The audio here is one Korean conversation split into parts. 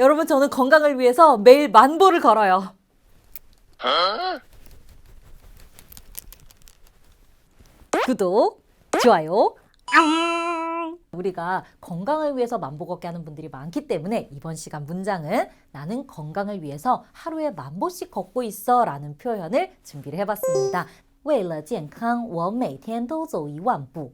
여러분 저는 건강을 위해서 매일 만보를 걸어요. 구독, 좋아요. 우리가 건강을 위해서 만보 걷기 하는 분들이 많기 때문에 이번 시간 문장은 나는 건강을 위해서 하루에 만보씩 걷고 있어 라는 표현을 준비를 해봤습니다. 为了健康我每天都走一万步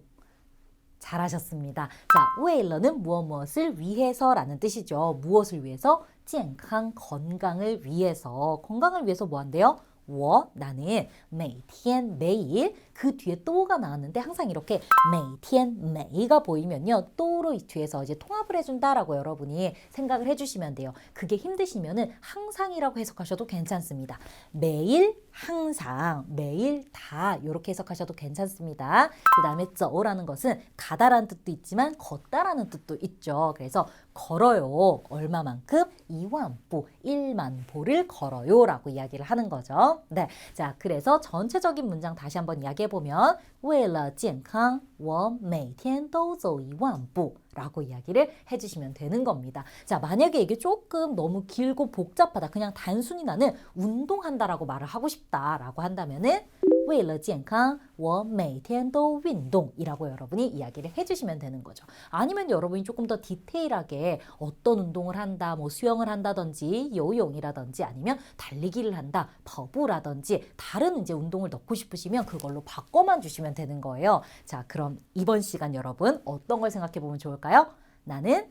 잘하셨습니다. 자, 웨일러는 무엇 무엇을 위해서라는 뜻이죠. 무엇을 위해서? 健康, 건강을 위해서. 건강을 위해서 뭐 한대요? 我 나는 每天 매일 그 뒤에 또가 나왔는데 항상 이렇게 每天 매가 보이면요 또로 뒤에서 이제 통합을 해준다라고 여러분이 생각을 해주시면 돼요. 그게 힘드시면은 항상이라고 해석하셔도 괜찮습니다. 매일 항상 매일 다 이렇게 해석하셔도 괜찮습니다. 그 다음에 저라는 것은 가다라는 뜻도 있지만 걷다라는 뜻도 있죠. 그래서 걸어요. 얼마만큼? 2만 보, 1만 보를 걸어요라고 이야기를 하는 거 죠. 네. 자, 그래서 전체적인 문장 다시 한번 이야기해 보면 为了健康我每天都走一万步 라고 이야기를 해주시면 되는 겁니다. 자, 만약에 이게 조금 너무 길고 복잡하다. 그냥 단순히 나는 운동한다라고 말을 하고 싶다라고 한다면은 为了健康我每天都运动이라고 여러분이 이야기를 해주시면 되는 거죠. 아니면 여러분이 조금 더 디테일하게 어떤 운동을 한다, 뭐 수영을 한다든지 요용이라든지 아니면 달리기를 한다, 버브라든지 다른 이제 운동을 넣고 싶으시면 그걸로 바꿔만 주시면 되는 거예요. 자, 그럼 이번 시간 여러분 어떤 걸 생각해 보면 좋을까요? 나는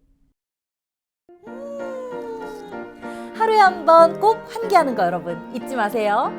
하루에 한 번 꼭 환기하는 거 여러분 잊지 마세요.